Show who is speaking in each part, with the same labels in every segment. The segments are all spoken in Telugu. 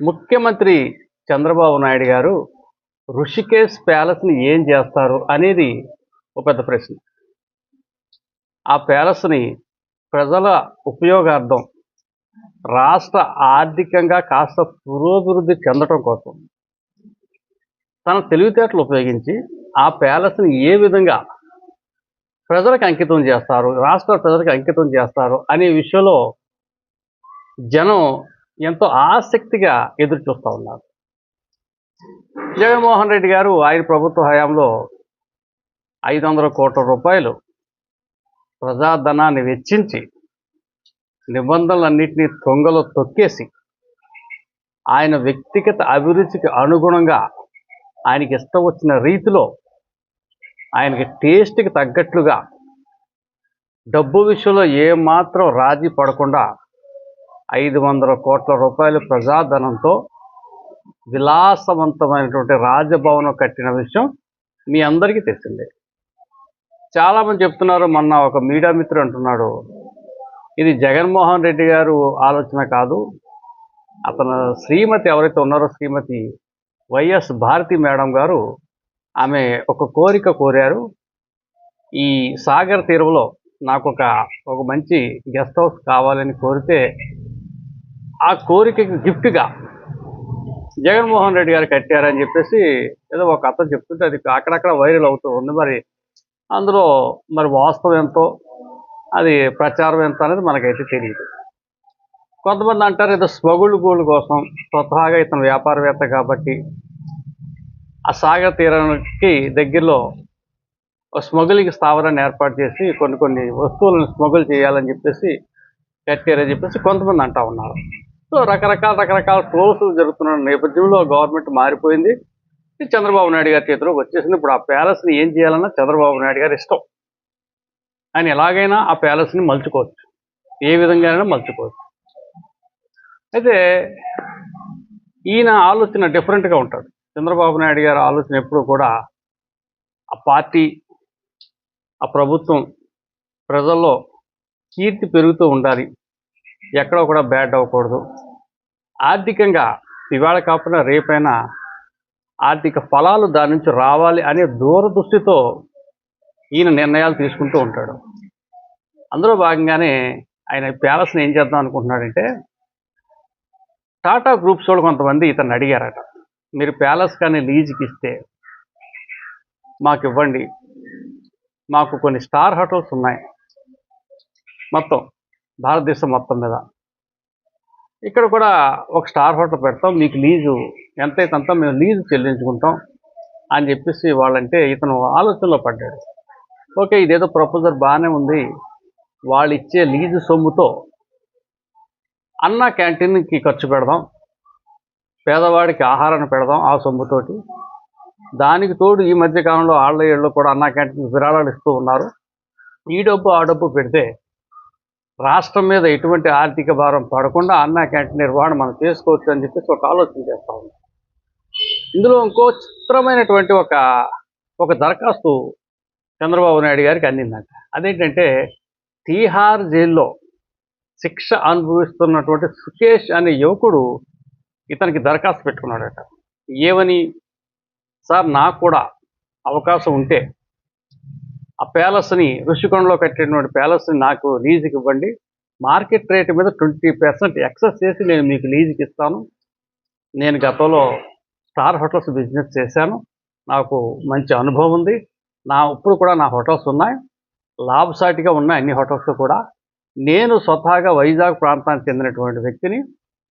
Speaker 1: ముఖ్యమంత్రి చంద్రబాబు నాయుడు గారు ఋషికేశ్ ప్యాలెస్ని ఏం చేస్తారు అనేది ఒక పెద్ద ప్రశ్న. ఆ ప్యాలెస్ని ప్రజల ఉపయోగార్థం రాష్ట్ర ఆర్థికంగా కాస్త పురోభివృద్ధి చెందటం కోసం తన తెలివితేటలు ఉపయోగించి ఆ ప్యాలెస్ని ఏ విధంగా ప్రజలకు అంకితం చేస్తారు రాష్ట్ర ప్రజలకు అంకితం చేస్తారు అనే విషయంలో జనం ఎంతో ఆసక్తిగా ఎదురు చూస్తూ ఉన్నారు. జగన్మోహన్ రెడ్డి గారు ఆయన ప్రభుత్వ హయాంలో ఐదు వందల కోట్ల రూపాయలు ప్రజాధనాన్ని వెచ్చించి నిబంధనలన్నింటినీ తొంగలో తొక్కేసి ఆయన వ్యక్తిగత అభిరుచికి అనుగుణంగా ఆయనకి ఇష్టం వచ్చిన రీతిలో ఆయనకి టేస్ట్కి తగ్గట్లుగా డబ్బు విషయంలో ఏమాత్రం రాజీ పడకుండా ఐదు వందల కోట్ల రూపాయలు ప్రజాధనంతో విలాసవంతమైనటువంటి రాజభవనం కట్టిన విషయం మీ అందరికీ తెలిసిందే. చాలామంది చెప్తున్నారు మొన్న ఒక మీడియా మిత్రుడు అంటున్నాడు ఇది జగన్మోహన్ రెడ్డి గారు ఆలోచన కాదు. అతను శ్రీమతి ఎవరైతే ఉన్నారో శ్రీమతి వైఎస్ భారతి మేడం గారు ఆమె ఒక కోరిక కోరారు. ఈ సాగర్ తీరంలో నాకు ఒక ఒక మంచి గెస్ట్ హౌస్ కావాలని కోరితే ఆ కోరికకి గిఫ్ట్గా జగన్మోహన్ రెడ్డి గారు కట్టారని చెప్పేసి ఏదో ఒక అతను చెప్తుంటే అది అక్కడక్కడ వైరల్ అవుతూ ఉంది. మరి అందులో మరి వాస్తవం ఎంతో అది ప్రచారం ఎంత అనేది మనకైతే తెలియదు. కొంతమంది అంటారు ఏదో స్మగుళ్ళు గోల్డ్ కోసం స్వతహాగా ఇతను వ్యాపారవేత్త కాబట్టి ఆ సాగర్ తీరానికి దగ్గరలో స్మగులింగ్ స్థావరాన్ని ఏర్పాటు చేసి కొన్ని కొన్ని వస్తువులను స్మగుల్ చేయాలని చెప్పేసి కట్టారని చెప్పేసి కొంతమంది అంటా ఉన్నారు. సో రకరకాల రకరకాల ట్రోల్స్ జరుగుతున్న నేపథ్యంలో గవర్నమెంట్ మారిపోయింది. చంద్రబాబు నాయుడు గారి చేతిలోకి వచ్చేసింది. ఇప్పుడు ఆ ప్యాలెస్ని ఏం చేయాలన్నా చంద్రబాబు నాయుడు గారి ఇష్టం. ఆయన ఎలాగైనా ఆ ప్యాలెస్ని మలుచుకోవచ్చు. ఏ విధంగానైనా మలుచుకోవచ్చు. అయితే ఈయన ఆలోచన డిఫరెంట్గా ఉంటాడు. చంద్రబాబు నాయుడు గారి ఆలోచన ఎప్పుడు కూడా ఆ పార్టీ ఆ ప్రభుత్వం ప్రజల్లో కీర్తి పెరుగుతూ ఉండాలి. ఎక్కడో కూడా బ్యాడ్ అవ్వకూడదు. ఆర్థికంగా ఇవాళ కాకుండా రేపైనా ఆర్థిక ఫలాలు దాని నుంచి రావాలి అనే దూరదృష్టితో ఈయన నిర్ణయాలు తీసుకుంటూ ఉంటాడు. అందులో భాగంగానే ఆయన ప్యాలెస్ని ఏం చేద్దాం అనుకుంటున్నాడంటే టాటా గ్రూప్స్ వాళ్ళు కొంతమంది ఇతను అడిగారట. మీరు ప్యాలెస్ కానీ లీజుకి ఇస్తే మాకు ఇవ్వండి. మాకు కొన్ని స్టార్ హోటల్స్ ఉన్నాయి. మొత్తం భారతదేశం మొత్తం మీద. ఇక్కడ కూడా ఒక స్టార్ హోటల్ పెడతాం మీకు లీజు ఎంతైతే అంత మేము లీజు చెల్లించుకుంటాం అని చెప్పేసి వాళ్ళంటే ఇతను ఆలోచనలో పడ్డాడు. ఓకే ఇదేదో ప్రపోజల్ బాగానే ఉంది వాళ్ళు ఇచ్చే లీజు సొమ్ముతో అన్న క్యాంటీన్కి ఖర్చు పెడదాం పేదవాడికి ఆహారాన్ని పెడదాం ఆ సొమ్ముతోటి. దానికి తోడు ఈ మధ్య కాలంలో ఆళ్ళ ఏళ్ళు కూడా అన్న క్యాంటీన్ విరాళాలు ఇస్తూ ఉన్నారు. ఈ డబ్బు ఆ డబ్బు పెడితే రాష్ట్రం మీద ఎటువంటి ఆర్థిక భారం పడకుండా అన్న క్యాంటీన్ నిర్వహణ మనం చేసుకోవచ్చు అని చెప్పేసి ఒక ఆలోచన చేస్తా ఉన్నాం. ఇందులో ఇంకో చిత్రమైనటువంటి ఒక ఒక దరఖాస్తు చంద్రబాబు నాయుడు గారికి అందిందంట. అదేంటంటే తీహార్ జైల్లో శిక్ష అనుభవిస్తున్నటువంటి సుకేష్ అనే యువకుడు ఇతనికి దరఖాస్తు పెట్టుకున్నాడట. ఏమని? సార్ నాకు కూడా అవకాశం ఉంటే ఆ ప్యాలెస్ని ఋషికొండలో కట్టినటువంటి ప్యాలెస్ని నాకు లీజుకి ఇవ్వండి. మార్కెట్ రేట్ మీద ట్వంటీ పర్సెంట్ ఎక్సెస్ చేసి నేను మీకు లీజుకి ఇస్తాను. నేను గతంలో స్టార్ హోటల్స్ బిజినెస్ చేశాను. నాకు మంచి అనుభవం ఉంది. నా ఇప్పుడు కూడా నా హోటల్స్ ఉన్నాయి. లాభసాటిగా ఉన్నాయి అన్ని హోటల్స్ కూడా. నేను స్వతహాగా వైజాగ్ ప్రాంతానికి చెందినటువంటి వ్యక్తిని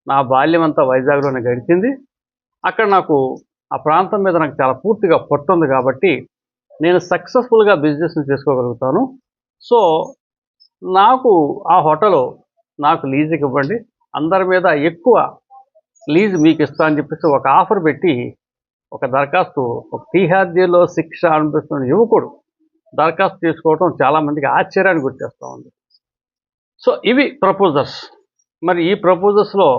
Speaker 1: నా బాల్యం అంతా వైజాగ్లోనే గడిచింది. అక్కడ నాకు ఆ ప్రాంతం మీద నాకు చాలా పూర్తిగా పట్టు ఉంది కాబట్టి నేను సక్సెస్ఫుల్గా బిజినెస్ని చేసుకోగలుగుతాను. సో నాకు ఆ హోటల్ నాకు లీజుకి ఇవ్వండి. అందరి మీద ఎక్కువ లీజ్ మీకు ఇస్తా అని చెప్పేసి ఒక ఆఫర్ పెట్టి ఒక దరఖాస్తు ఒక తీహార్ శిక్ష అనిపిస్తున్న యువకుడు దరఖాస్తు చేసుకోవడం చాలామందికి ఆశ్చర్యాన్ని గుర్తిస్తూ ఉంది. సో ఇవి ప్రపోజల్స్ మరి ఈ ప్రపోజల్స్లో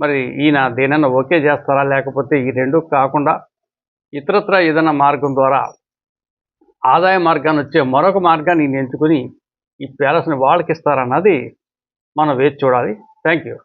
Speaker 1: మరి ఈయన దేనైనా ఓకే చేస్తారా? లేకపోతే ఈ రెండు కాకుండా ఇతరత్ర ఏదైనా మార్గం ద్వారా ఆదాయ మార్గాన్ని వచ్చే మరొక మార్గాన్ని ఎంచుకుని ఈ ప్యాలెస్ని వాళ్ళకి ఇస్తారన్నది మనం వేచి చూడాలి. Thank you